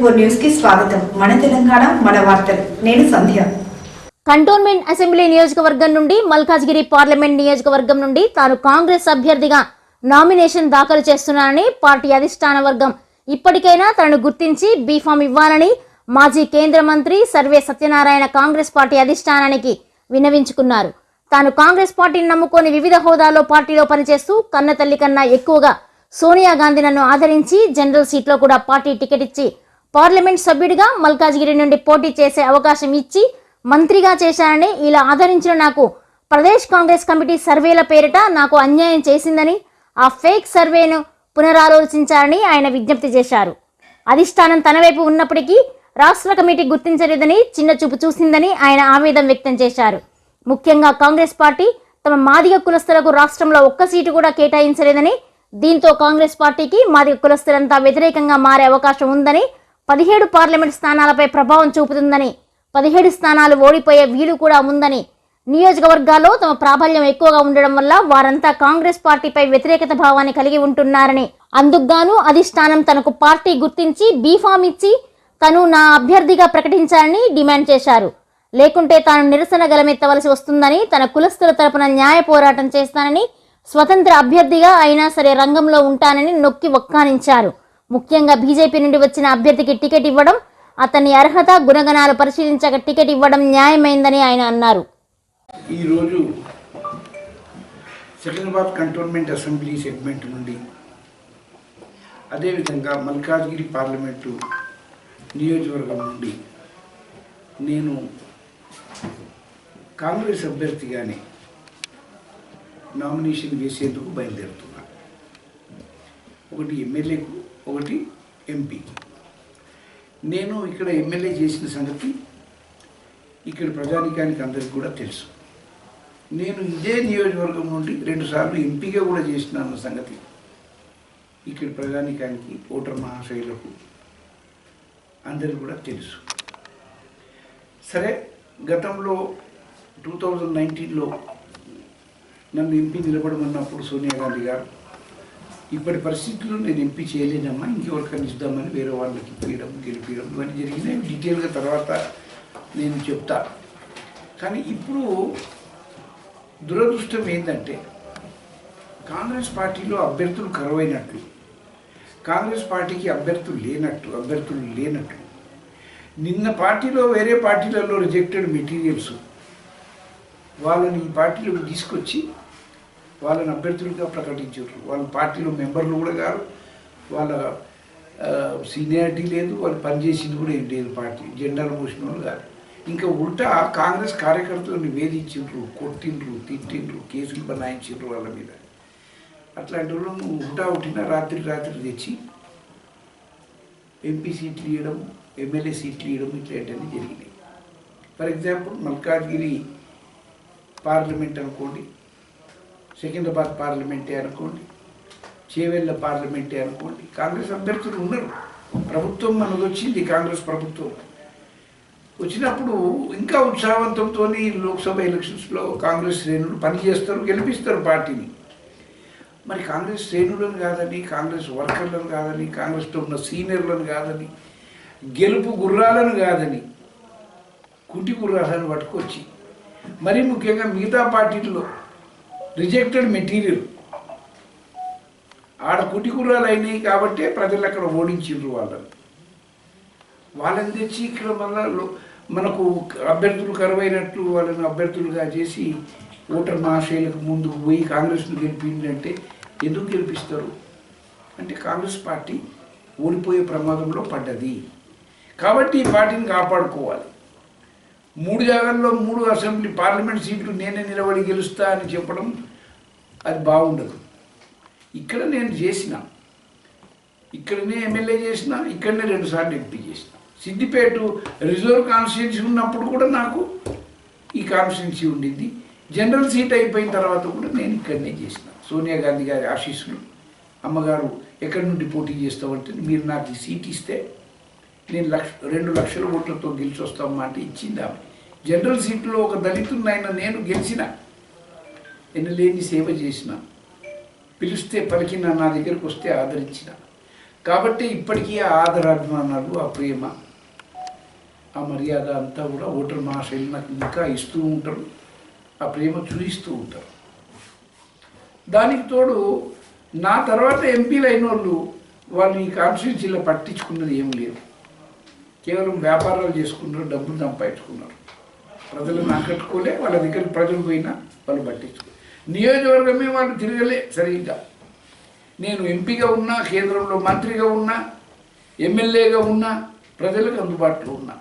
Four న్యూస్కి స్వాగతం. మన తెలంగాణ మన వార్తలు. నేను సంధ్య. కంటోన్మెంట్ అసెంబ్లీ నియోజకవర్గం నుండి మల్కాజ్గిరి పార్లమెంట్ నియోజకవర్గం నుండి తాను కాంగ్రెస్ అభ్యర్థిగా నామినేషన్ దాఖలు చేస్తున్నానని పార్టీ అధిష్టాన వర్గం ఇప్పటికైనా తనను గుర్తించి బీఫామ్ ఇవ్వాలని మాజీ కేంద్ర మంత్రి సర్వే సత్యనారాయణ కాంగ్రెస్ పార్టీ అధిష్టానానికి విన్నవించుకున్నారు. తాను కాంగ్రెస్ పార్టీని నమ్ముకొని వివిధ హోదాలో పార్టీలో పనిచేస్తూ కన్న తల్లి కన్నా ఎక్కువగా సోనియా గాంధీ నన్ను ఆదరించి జనరల్ సీట్లో కూడా పార్టీ టికెట్ ఇచ్చి పార్లమెంట్ సభ్యుడిగా మల్కాజ్గిరి నుండి పోటీ చేసే అవకాశం ఇచ్చి మంత్రిగా చేశానని ఇలా ఆదరించిన నాకు ప్రదేశ్ కాంగ్రెస్ కమిటీ సర్వేల పేరిట నాకు అన్యాయం చేసిందని ఆ ఫేక్ సర్వేను పునరాలోచించాలని ఆయన విజ్ఞప్తి చేశారు. అధిష్టానం తన వైపు ఉన్నప్పటికీ రాష్ట్ర కమిటీ గుర్తించలేదని చిన్న చూపు చూసిందని ఆయన ఆవేదన వ్యక్తం చేశారు. ముఖ్యంగా కాంగ్రెస్ పార్టీ తమ మాదిగ కులస్తులకు రాష్ట్రంలో ఒక్క సీటు కూడా కేటాయించలేదని దీంతో కాంగ్రెస్ పార్టీకి మాదిగ కులస్తులంతా వ్యతిరేకంగా మారే అవకాశం ఉందని పదిహేడు పార్లమెంట్ స్థానాలపై ప్రభావం చూపుతుందని పదిహేడు స్థానాలు ఓడిపోయే వీలు కూడా ఉందని. నియోజకవర్గాల్లో తమ ప్రాబల్యం ఎక్కువగా ఉండడం వల్ల వారంతా కాంగ్రెస్ పార్టీపై వ్యతిరేకత భావాన్ని కలిగి ఉంటున్నారని. అందుకుగాను అధిష్టానం తనకు పార్టీ గుర్తించి బీఫామ్ ఇచ్చి తను నా అభ్యర్థిగా ప్రకటించాలని డిమాండ్ చేశారు. లేకుంటే తాను నిరసన గలమెత్తవలసి వస్తుందని తన కులస్తుల తరపున న్యాయ పోరాటం చేస్తానని స్వతంత్ర అభ్యర్థిగా అయినా సరే రంగంలో ఉంటానని నొక్కి వక్కానించారు. ముఖ్యంగా బీజేపీ నుండి వచ్చిన అభ్యర్థికి టికెట్ ఇవ్వడం అతని అర్హత గుణగణాలు పరిశీలించక టికెట్ ఇవ్వడం న్యాయమైందని ఆయన అన్నారు. ఈరోజు సికింద్రాబాద్ కంటోన్మెంట్ అసెంబ్లీ సెగ్మెంట్ నుండి అదేవిధంగా మల్కాజ్గిరి పార్లమెంటు నియోజకవర్గం నుండి నేను కాంగ్రెస్ అభ్యర్థిగానే నామినేషన్ వేసేందుకు బయలుదేరుతున్నా. ఒకటి ఎమ్మెల్యేకు ఒకటి ఎంపీకి నేను ఇక్కడ ఎమ్మెల్యే చేసిన సంగతి ఇక్కడ ప్రజానికానికి అందరికీ కూడా తెలుసు. నేను ఇదే నియోజకవర్గం నుండి రెండుసార్లు ఎంపీగా కూడా చేసిన సంగతి ఇక్కడ ప్రజానికానికి ఓటర్ మహాశైలకు అందరికీ కూడా తెలుసు. సరే గతంలో టూ థౌజండ్ నైన్టీన్లో నన్ను ఎంపీ నిలబడమన్నప్పుడు సోనియా గాంధీ గారు ఇప్పటి పరిస్థితుల్లో నేను ఎంపీ చేయలేనమ్మా ఇంకెవరికైనా ఇద్దామని వేరే వాళ్ళకి ఇప్పించడం గెలిపించడం ఇవన్నీ జరిగినాయి. డీటెయిల్గా తర్వాత నేను చెప్తా. కానీ ఇప్పుడు దురదృష్టం ఏంటంటే కాంగ్రెస్ పార్టీలో అభ్యర్థులు కరువైనట్లు కాంగ్రెస్ పార్టీకి అభ్యర్థులు లేనట్టు అభ్యర్థులు లేనట్టు నిన్న పార్టీలో వేరే పార్టీలలో రిజెక్టెడ్ మెటీరియల్స్ వాళ్ళని ఈ పార్టీలోకి తీసుకొచ్చి వాళ్ళని అభ్యర్థులుగా ప్రకటించారు. వాళ్ళ పార్టీలో మెంబర్లు కూడా కాదు వాళ్ళ సీనియారిటీ లేదు. వాళ్ళు పనిచేసింది కూడా ఏం లేదు పార్టీ. జెండాలు మోసిన వాళ్ళు కాదు ఇంకా ఉల్టా కాంగ్రెస్ కార్యకర్తలను వేధించిండ్రు కొట్టిండ్రు తిట్టిండ్రు కేసులు బనాయించిండ్రు వాళ్ళ మీద. అట్లాంటి వాళ్ళు ఉల్టా ఉట్టిన రాత్రి రాత్రి తెచ్చి ఎంపీ సీట్లు ఇవ్వడం ఎమ్మెల్యే సీట్లు ఇవ్వడం ఇట్లాంటివన్నీ జరిగినాయి. ఫర్ ఎగ్జాంపుల్ మల్కాజ్గిరి పార్లమెంట్ అనుకోండి సికింద్రాబాద్ పార్లమెంటే అనుకోండి చేవెళ్ళ పార్లమెంటే అనుకోండి కాంగ్రెస్ అభ్యర్థులు ఉన్నారు. ప్రభుత్వం మనకు వచ్చింది కాంగ్రెస్ ప్రభుత్వం. వచ్చినప్పుడు ఇంకా ఉత్సాహవంతంతో లోక్సభ ఎలక్షన్స్లో కాంగ్రెస్ శ్రేణులు పనిచేస్తారు గెలిపిస్తారు పార్టీని. మరి కాంగ్రెస్ శ్రేణులను కాదని కాంగ్రెస్ వర్కర్లను కాదని కాంగ్రెస్లో ఉన్న సీనియర్లను కాదని గెలుపు గుర్రాలను కాదని కుంటి గుర్రాలను పట్టుకొచ్చి మరి ముఖ్యంగా మిగతా పార్టీల్లో రిజెక్టెడ్ మెటీరియల్. ఆడ కుటి అయినాయి కాబట్టే ప్రజలు అక్కడ ఓడించిండ్రు వాళ్ళని. వాళ్ళని తెచ్చి ఇక్కడ మళ్ళీ మనకు అభ్యర్థులు కరువైనట్లు వాళ్ళని అభ్యర్థులుగా చేసి ఓటర్ మహాశైలకు ముందు పోయి కాంగ్రెస్ను గెలిపిందంటే ఎందుకు గెలిపిస్తారు? అంటే కాంగ్రెస్ పార్టీ ఓడిపోయే ప్రమాదంలో పడ్డది. కాబట్టి ఈ పార్టీని కాపాడుకోవాలి. మూడు జాగాల్లో మూడు అసెంబ్లీ పార్లమెంట్ సీట్లు నేనే నిలబడి గెలుస్తా అని చెప్పడం అది బాగుండదు. ఇక్కడ నేను చేసిన ఇక్కడనే ఎమ్మెల్యే చేసిన ఇక్కడనే రెండుసార్లు ఎంపీ చేసిన. సిద్దిపేట రిజర్వ్ కాన్స్టిట్యున్సీ ఉన్నప్పుడు కూడా నాకు ఈ కాన్స్టిట్యున్సీ ఉండింది. జనరల్ సీట్ అయిపోయిన తర్వాత కూడా నేను ఇక్కడనే చేసిన. సోనియా గాంధీ గారి ఆశీస్సులు అమ్మగారు ఎక్కడి నుండి పోటీ చేస్తామంటే మీరు నాకు ఈ సీట్ ఇస్తే నేను లక్ష రెండు లక్షల ఓట్లతో గెలిచి వస్తామన్నమాట ఇచ్చింది ఆమె. జనరల్ సీట్లో ఒక దళితున్నైనా నేను గెలిచిన ఎన్నలేని సేవ చేసిన పిలిస్తే పలికిన నా దగ్గరకు వస్తే ఆదరించిన. కాబట్టి ఇప్పటికీ ఆ ఆదరాభిమానాలు ఆ ప్రేమ ఆ మర్యాద అంతా కూడా ఓటర్ మహాశైలు నాకు ఇంకా ఇస్తూ ఉంటారు ఆ ప్రేమ చూపిస్తూ ఉంటారు. దానికి తోడు నా తర్వాత ఎంపీలు అయిన వాళ్ళు వాళ్ళు ఈ కాన్స్టిట్యూన్సీలో పట్టించుకున్నది ఏం లేదు. కేవలం వ్యాపారాలు చేసుకున్నారు డబ్బులు సంపాదించుకున్నారు. ప్రజలను ఆకట్టుకోలే వాళ్ళ దగ్గర ప్రజలు పోయినా వాళ్ళు పట్టించుకో. నియోజకవర్గమే వాళ్ళు తిరగలే సరిగ్గా. నేను ఎంపీగా ఉన్నా కేంద్రంలో మంత్రిగా ఉన్నా ఎమ్మెల్యేగా ఉన్నా ప్రజలకు అందుబాటులో ఉన్నా.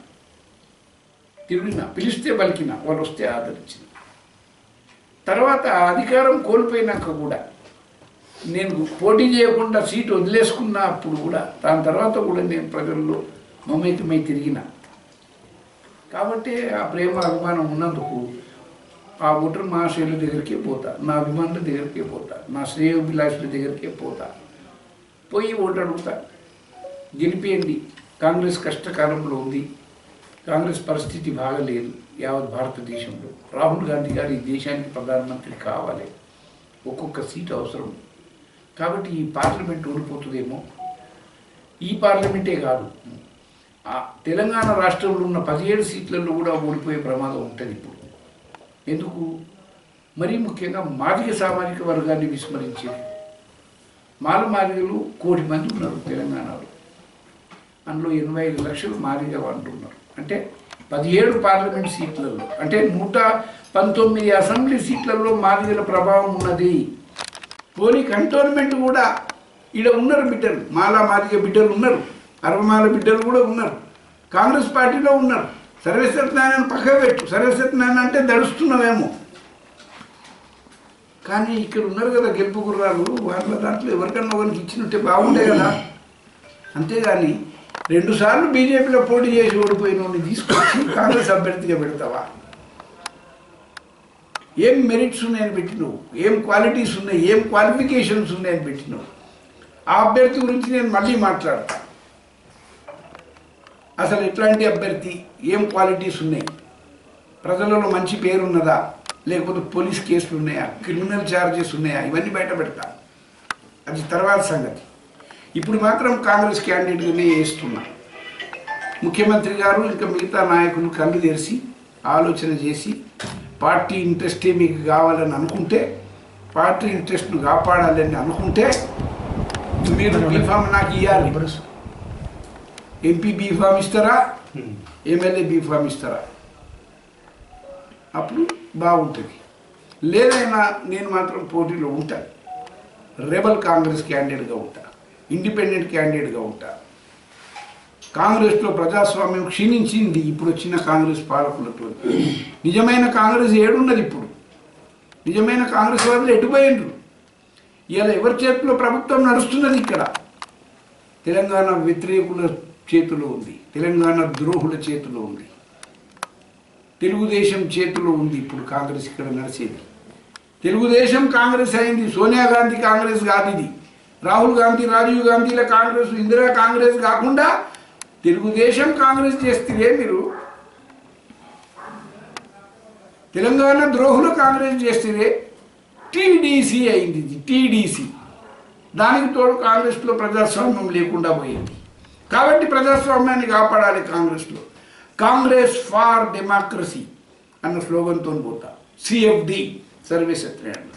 తిరిగిన పిలిస్తే పలికిన వాళ్ళు వస్తే ఆదరించిన. తర్వాత అధికారం కోల్పోయినాక కూడా నేను పోటీ చేయకుండా సీటు వదిలేసుకున్న అప్పుడు కూడా దాని తర్వాత కూడా నేను ప్రజల్లో మమేకమై తిరిగిన. కాబట్టి ఆ ప్రేమ అభిమానం ఉన్నందుకు ఆ ఓటర్ మహాశయుల దగ్గరికే పోతా. నా అభిమానుల దగ్గరికే పోతా. నా శ్రేయోభిలాషుల దగ్గరికే పోతా. పోయి ఓటు అడుగుతా. గెలిపేయండి. కాంగ్రెస్ కష్టకాలంలో ఉంది. కాంగ్రెస్ పరిస్థితి బాగలేదు. యావత్ భారతదేశంలో. రాహుల్ గాంధీ గారు ఈ దేశానికి ప్రధానమంత్రి కావాలి. ఒక్కొక్క సీటు అవసరం. కాబట్టి ఈ పార్లమెంట్ ఓడిపోతుందేమో? ఈ పార్లమెంటే కాదు. తెలంగాణ రాష్ట్రంలో ఉన్న పదిహేడు సీట్లలో కూడా ఓడిపోయే ప్రమాదం ఉంటుంది ఇప్పుడు. ఎందుకు? మరీ ముఖ్యంగా మాదిగ సామాజిక వర్గాన్ని విస్మరించేది మాల మాదిగలు కోటి మంది ఉన్నారు తెలంగాణలో. అందులో ఎనభై ఐదు లక్షలు మాదిగ వాళ్ళు ఉన్నారు. అంటే పదిహేడు పార్లమెంట్ సీట్లలో అంటే నూట పంతొమ్మిది అసెంబ్లీ సీట్లలో మాదిగల ప్రభావం ఉన్నది. పోనీ కంటోన్మెంట్ కూడా ఈడ ఉన్నారు బిడ్డలు మాలా మాదిగ బిడ్డలు ఉన్నారు. అరవమాల బిడ్డలు కూడా ఉన్నారు. కాంగ్రెస్ పార్టీలో ఉన్నారు. సర్వసత్యనారాయణ పక్క పెట్టు. సర్వసత్యనారాయణ అంటే దడుస్తున్నామేమో కానీ ఇక్కడ ఉన్నారు కదా గెలుపు గుర్రాలు. వాళ్ళ దాంట్లో ఎవరికన్నా ఒకరికి ఇచ్చినట్టే బాగుండే కదా. అంతేగాని రెండుసార్లు బీజేపీలో పోటీ చేసి ఓడిపోయిన వాడిని తీసుకొచ్చి కాంగ్రెస్ అభ్యర్థిగా పెడతావా? ఏం మెరిట్స్ ఉన్నాయని పెట్టినవు? ఏం క్వాలిటీస్ ఉన్నాయి? ఏం క్వాలిఫికేషన్స్ ఉన్నాయని పెట్టినావు? ఆ అభ్యర్థి గురించి నేను మళ్ళీ మాట్లాడతాను అసలు ఎట్లాంటి అభ్యర్థి ఏం క్వాలిటీస్ ఉన్నాయి? ప్రజలలో మంచి పేరు ఉన్నదా లేకపోతే పోలీస్ కేసులు ఉన్నాయా? క్రిమినల్ ఛార్జెస్ ఉన్నాయా? ఇవన్నీ బయట పెడతా. అది తర్వాత సంగతి. ఇప్పుడు మాత్రం కాంగ్రెస్ క్యాండిడేట్గానే వేస్తున్నా. ముఖ్యమంత్రి గారు ఇంకా మిగతా నాయకులు కళ్ళు తెరిచి ఆలోచన చేసి పార్టీ ఇంట్రెస్టే మీకు కావాలని అనుకుంటే పార్టీ ఇంట్రెస్ట్ను కాపాడాలని అనుకుంటే మీరు నాకు ఇవ్వాలి ఎంపీ బీఫామ్ ఇస్తారా ఎమ్మెల్యే బీఫామ్ ఇస్తారా అప్పుడు బాగుంటుంది. లేదైనా నేను మాత్రం పోటీలో ఉంటా. రెబల్ కాంగ్రెస్ క్యాండిడేట్గా ఉంటా. ఇండిపెండెంట్ క్యాండిడేట్గా ఉంటా. కాంగ్రెస్లో ప్రజాస్వామ్యం క్షీణించింది ఇప్పుడు వచ్చిన కాంగ్రెస్ పాలకులతో. నిజమైన కాంగ్రెస్ ఏడున్నది ఇప్పుడు. నిజమైన కాంగ్రెస్ వాళ్ళు ఎటుపోయిండ్రు ఇలా ఎవరి చేతిలో ప్రభుత్వం నడుస్తున్నది ఇక్కడ? తెలంగాణ వ్యతిరేకుల చేతిలో ఉంది. తెలంగాణ ద్రోహుల చేతిలో ఉంది. తెలుగుదేశం చేతిలో ఉంది ఇప్పుడు కాంగ్రెస్ ఇక్కడ నడిచేది. తెలుగుదేశం కాంగ్రెస్ అయింది సోనియా గాంధీ కాంగ్రెస్ కాదు ఇది. రాహుల్ గాంధీ రాజీవ్ గాంధీల కాంగ్రెస్ ఇందిరా కాంగ్రెస్ కాకుండా తెలుగుదేశం కాంగ్రెస్ చేస్తే మీరు తెలంగాణ ద్రోహులు కాంగ్రెస్ చేస్తే టీడీసీ అయింది ఇది టీడీసీ. దానికి తోడు కాంగ్రెస్లో ప్రజాస్వామ్యం లేకుండా పోయింది. కాబట్టి ప్రజాస్వామ్యాన్ని కాపాడాలి కాంగ్రెస్లో. కాంగ్రెస్ ఫార్ డెమోక్రసీ అన్న స్లోగన్తో పోతా. సిఎఫ్డి సర్వీస్ ఎత్రేయండి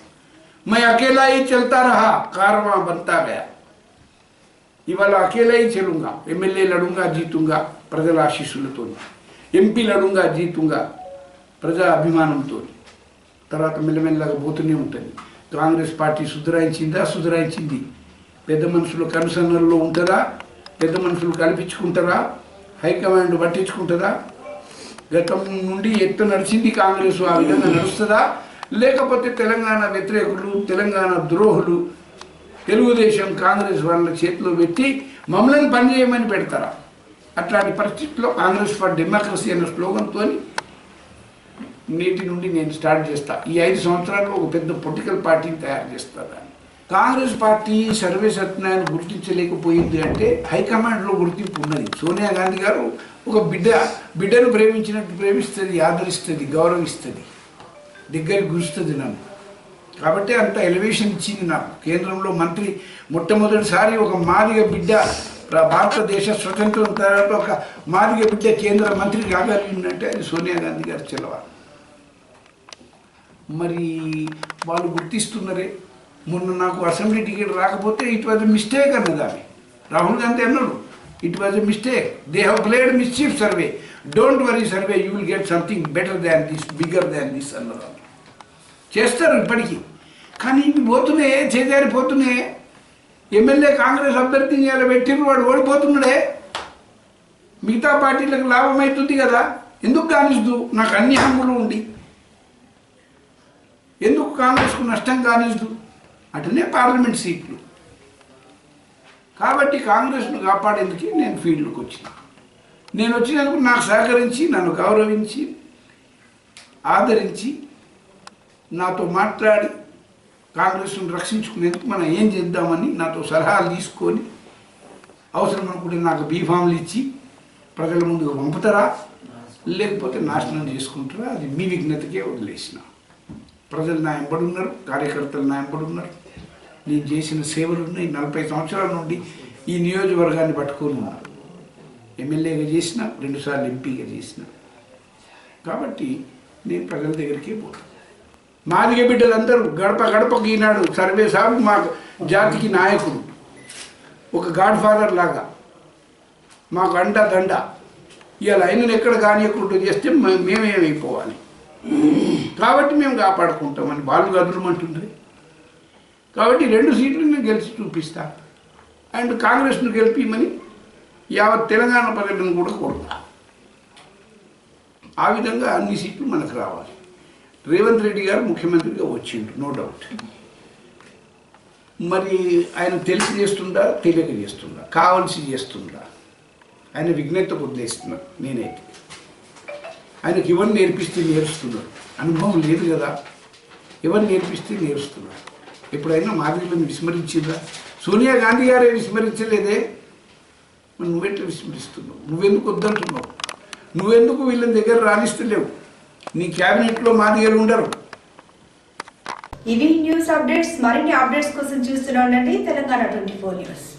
మై అకేలా చెల్తా రహా కార్మా బంతా గయా ఇవాళ అకేలాయి చెలుంగా ఎమ్మెల్యేలు అడుగుగా జీతుంగా ప్రజల ఆశీస్సులతో ఎంపీలు అడుగుగా జీతుంగా ప్రజా అభిమానంతో తర్వాత మెల్లమెల్లగా పోతూనే ఉంటుంది. కాంగ్రెస్ పార్టీ సుధరాయించిందా? సుధరాయించింది. పెద్ద మనుషులకు అనుసరణలో ఉంటుందా? పెద్ద మనుషులు కల్పించుకుంటారా హైకమాండ్ పట్టించుకుంటుందా గతం నుండి ఎత్తు నడిచింది కాంగ్రెస్ ఆ విధంగా నడుస్తుందా? లేకపోతే తెలంగాణ వ్యతిరేకులు తెలంగాణ ద్రోహులు తెలుగుదేశం కాంగ్రెస్ వాళ్ళ చేతిలో పెట్టి మమ్మల్ని పనిచేయమని పెడతారా? అట్లాంటి పరిస్థితుల్లో కాంగ్రెస్ ఫర్ డెమోక్రసీ అనే స్లోగన్తో నేటి నుండి నేను స్టార్ట్ చేస్తా. ఈ ఐదు సంవత్సరాల్లో ఒక పెద్ద పొలిటికల్ పార్టీని తయారు చేస్తా కాంగ్రెస్ పార్టీ సర్వే సత్యనారాయణ గుర్తించలేకపోయింది అంటే హైకమాండ్లో గుర్తింపు ఉన్నది. సోనియా గాంధీ గారు ఒక బిడ్డ బిడ్డను ప్రేమించినట్టు ప్రేమిస్తుంది ఆదరిస్తుంది గౌరవిస్తుంది. దగ్గరికి గురుస్తుంది నన్ను. కాబట్టి అంత ఎలివేషన్ ఇచ్చింది నాకు. కేంద్రంలో మంత్రి మొట్టమొదటిసారి ఒక మాదిగ బిడ్డ భారతదేశ స్వతంత్రం తర్వాత ఒక మాదిగ బిడ్డ కేంద్ర మంత్రి కాగలిగిందంటే అది సోనియా గాంధీ గారు చెలవాలి మరి వాళ్ళు గుర్తిస్తున్నారే? మొన్న నాకు అసెంబ్లీ టికెట్ రాకపోతే ఇట్ వాజ్ మిస్టేక్ అన్నది ఆమె రాహుల్ గాంధీ అన్నాడు it was a mistake. They have played mischief Sarve don't worry Sarve you will get something better than this bigger than this అన్నారు చేస్తారు ఇప్పటికీ. కానీ ఇవి పోతున్నాయే చేజారిపోతున్నాయే ఎమ్మెల్యే కాంగ్రెస్ అభ్యర్థిని ఇలా పెట్టిన వాడు ఓడిపోతున్నాడే. మిగతా పార్టీలకు లాభం అవుతుంది కదా. ఎందుకు కానిస్తూ? నాకు అన్ని హంగులు ఉండి. ఎందుకు కాంగ్రెస్కు నష్టం కానిస్తూ? అటునే పార్లమెంట్ సీట్లు. కాబట్టి కాంగ్రెస్ను కాపాడేందుకు నేను ఫీల్డ్లోకి వచ్చిన. నేను వచ్చినందుకు నాకు సహకరించి నన్ను గౌరవించి ఆదరించి నాతో మాట్లాడి కాంగ్రెస్ను రక్షించుకునేందుకు మనం ఏం చేద్దామని నాతో సలహాలు తీసుకొని అవసరం అనుకుంటే నాకు బీఫామ్లు ఇచ్చి ప్రజల ముందుకు పంపుతారా? లేకపోతే నాశనం చేసుకుంటారా? అది మీ విఘ్నతకే వదిలేసినా. ప్రజలు నా ఎంబడి ఉన్నారు కార్యకర్తలు నా ఎంబడి ఉన్నారు నేను చేసిన సేవలు ఉన్నాయి. నలభై సంవత్సరాల నుండి ఈ నియోజకవర్గాన్ని పట్టుకొని ఉన్నారు. ఎమ్మెల్యేగా చేసిన రెండుసార్లు ఎంపీగా చేసిన. కాబట్టి నేను ప్రజల దగ్గరికే పోతాను మాదిగ బిడ్డలందరూ గడప గడపకు ఈనాడు సర్వే సాబు మా జాతికి నాయకుడు. ఒక గాడ్ ఫాదర్ లాగా. మాకు అండ దండ. ఇవాళ ఆయనను ఎక్కడ కానియకుండా చేస్తే మేమేమైపోవాలి? కాబట్టి మేము కాపాడుకుంటామని వాళ్ళు గదులమంటుంది కాబట్టి రెండు సీట్లు నేను గెలిచి చూపిస్తా. అండ్ కాంగ్రెస్ను గెలిపిమని యావత్ తెలంగాణ ప్రజలను కూడా కోరుతా. ఆ విధంగా అన్ని సీట్లు మనకు రావాలి. రేవంత్ రెడ్డి గారు ముఖ్యమంత్రిగా వచ్చిండు నో డౌట్. మరి ఆయన తెలిసి చేస్తుందా తెలియక చేస్తుందా కావలసి చేస్తుందా? ఆయన విఘ్నత ఉద్దేశిస్తున్నారు నేనైతే. ఆయనకి ఇవన్నీ నేర్పిస్తే నేర్చుకున్నాడు అనుభవం లేదు కదా. ఎవరు నేర్పిస్తే నేర్చుతున్నాడు ఎప్పుడైనా మాదిరిలను విస్మరించిందా? సోనియా గాంధీ గారే విస్మరించలేదే? మరి నువ్వెట్లా విస్మరిస్తున్నావు? నువ్వెందుకు వద్దంటున్నావు? నువ్వెందుకు వీళ్ళని దగ్గర రాణిస్తలేవు? నీ క్యాబినెట్లో మాదిగలు ఉండరు. ఇవి న్యూస్ అప్డేట్స్. మరిన్ని అప్డేట్స్ కోసం చూస్తూనే ఉండండి. Telangana twenty four news.